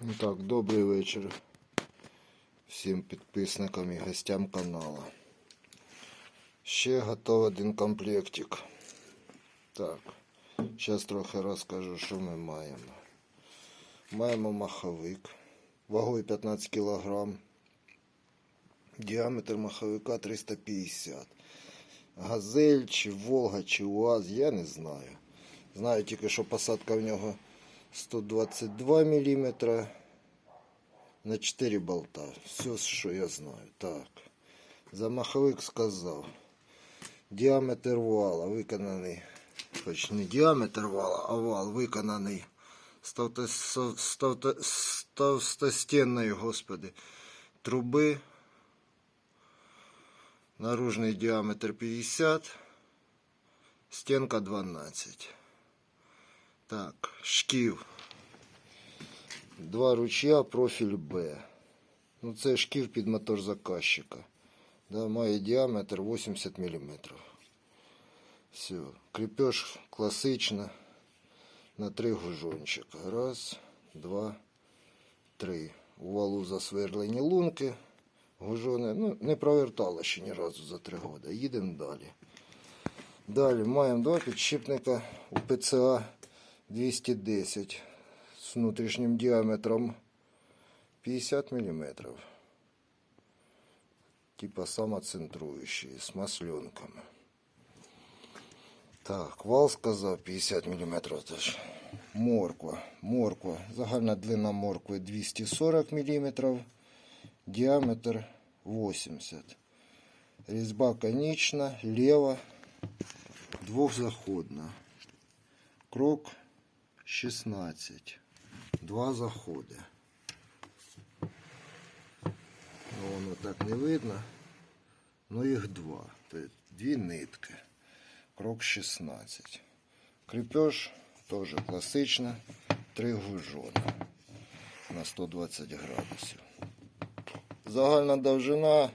Ну так, добрий вечір всім підписникам і гостям каналу. Ще готовий один комплектик. Так, зараз трохи розкажу, що ми маємо. Маємо маховик вагою 15 кг. Діаметр маховика 350. Газель чи Волга чи УАЗ, я не знаю. Знаю тільки, що посадка в нього 122 мм на 4 болта. Все, що я знаю. Так. За маховик сказав. Діаметр вала виконаний. Хоч не діаметр вала, а вал виконаний з господи, труби. Наружний діаметр 50, стінка 12. Так, шків. Два ручя, профіль Б. Ну, це шків під мотор заказчика. Да, має діаметр 80 мм. Все. Крепеж класично на три гужончика. Раз, два, три. У валу засверлені лунки. Гужони. Ну, не провертало ще ні разу за три роки. Їдемо далі. Далі маємо два підшипника у ПЦА 210 з внутрішнім діаметром 50 мм. Типа самоцентруючий, з масленками. Так, вал сказав 50 мм теж. Морква. Морква. Загальна длина моркви 240 мм. Діаметр 80. Різьба конічна, лева, двохзаходна. Крок 16. Два заходи. Ну, воно так не видно. Ну їх два. Дві нитки. Крок 16. Крепеж теж класично. Три гужона на 120 градусів. Загальна довжина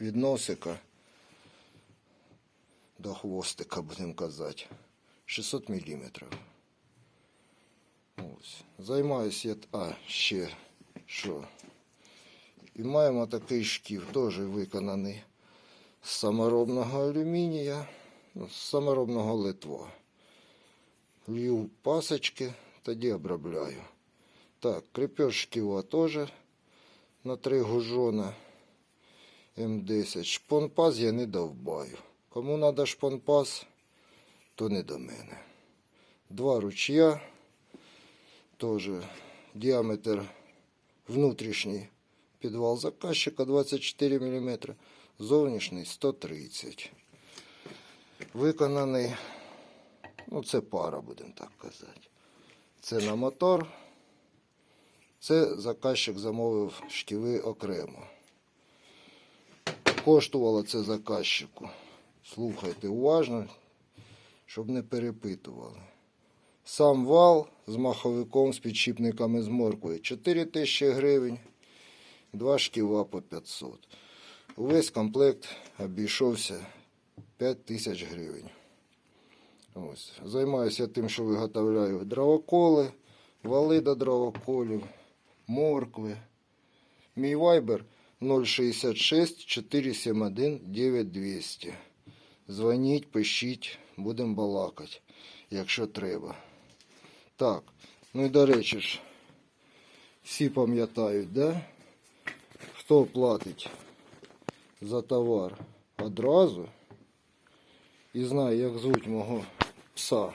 від носика до хвостика, будемо казати, 600 мм. Ось. Займаюся я. А, ще що. І маємо такий шків, теж виконаний з саморобного алюмінія, ну, з саморобного литва. Лью пасочки, тоді обробляю. Так, крепеж шківа теж на три гужона М10. Шпонпаз я не довбаю. Кому треба шпонпаз, то не до мене. Два ручя. Теж діаметр внутрішній підвал заказчика 24 мм. Зовнішній 130. Виконаний, ну це пара, будемо так казати. Це на мотор. Це заказчик замовив шківи окремо. Коштувало це заказчику. Слухайте уважно, щоб не перепитували. Сам вал з маховиком з підшипниками з морквою 4 тисячі гривень, два шківа по 500. Увесь комплект обійшовся 5 тисяч гривень. Ось. Займаюся тим, що виготовляю дровоколи, вали до дровоколів, моркви. Мій вайбер 066 471 9200. Дзвоніть, пишіть, будемо балакати, якщо треба. Так, ну і до речі ж, всі пам'ятають, да? хто платить за товар одразу і знає, як звуть мого пса,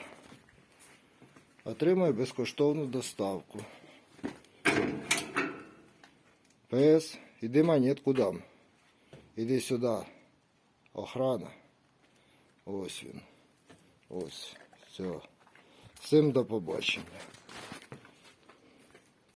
отримає безкоштовну доставку. Пес, іди монетку дам. Іди сюди. Охрана. Ось він. Ось. Все. Всім до побачення.